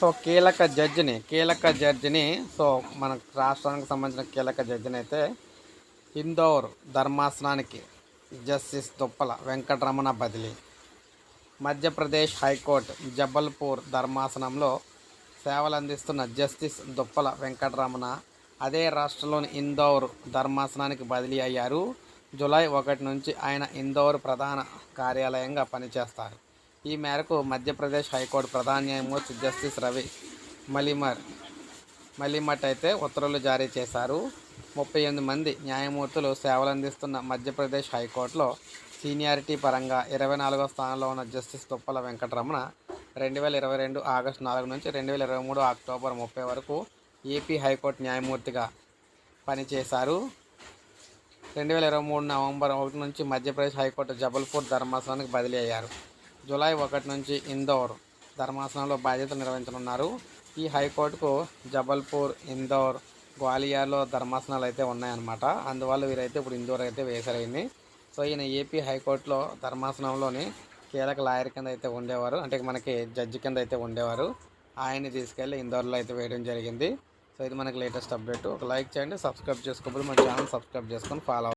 So కీలక జడ్జిని కీలక జడ్జిని so మన రాష్ట్రానికి సంబంధించిన కీలక జడ్జిని అయితే ఇందోర్ ధర్మాసనానికి జస్టిస్ దుప్పల వెంకటరమణ బదిలీ. మధ్యప్రదేశ్ హైకోర్టు జబల్పూర్ ధర్మాసనంలో సేవలు అందిస్తున్న జస్టిస్ దుప్పల వెంకటరమణ అదే రాష్ట్రంలోని ఇందోర్ ధర్మాసనానికి బదిలీ అయ్యారు. జూలై ఒకటి నుంచి ఆయన ఇందోర్ ప్రధాన కార్యాలయంగా పనిచేస్తారు. ఈ మేరకు మధ్యప్రదేశ్ హైకోర్టు ప్రధాన న్యాయమూర్తి జస్టిస్ రవి మలిమర్ మలిమట్ అయితే ఉత్తర్వులు జారీ చేశారు. ముప్పై ఎనిమిది మంది న్యాయమూర్తులు సేవలు అందిస్తున్న మధ్యప్రదేశ్ హైకోర్టులో సీనియారిటీ పరంగా ఇరవై నాలుగో స్థానంలో ఉన్న జస్టిస్ తుప్పల వెంకటరమణ రెండు వేల ఇరవై రెండు ఆగస్టు నాలుగు నుంచి రెండు వేల ఇరవై మూడు అక్టోబర్ ముప్పై వరకు ఏపీ హైకోర్టు న్యాయమూర్తిగా పనిచేశారు. రెండు వేల ఇరవై మూడు నవంబర్ ఒకటి నుంచి మధ్యప్రదేశ్ హైకోర్టు జబల్పూర్ ధర్మాసనానికి బదిలీ అయ్యారు. జూలై ఒకటి నుంచి ఇందోర్ ధర్మాసనంలో బాధ్యతలు నిర్వహించనున్నారు. ఈ హైకోర్టుకు జబల్పూర్ ఇందోర్ గ్వాలియర్లో ధర్మాసనాలు అయితే ఉన్నాయన్నమాట. అందువల్ల వీరైతే ఇప్పుడు ఇందోర్ అయితే వేసారైంది. సో ఈయన ఏపీ హైకోర్టులో ధర్మాసనంలోని కీలక లాయర్ కింద అయితే ఉండేవారు. అంటే మనకి జడ్జి కింద అయితే ఉండేవారు. ఆయన్ని తీసుకెళ్ళి ఇందోర్లో అయితే వేయడం జరిగింది. సో ఇది మనకి లేటెస్ట్ అప్డేట్. ఒక లైక్ చేయండి సబ్స్క్రైబ్ చేసుకోకపోతే మన ఛానల్ సబ్స్క్రైబ్ చేసుకొని ఫాలో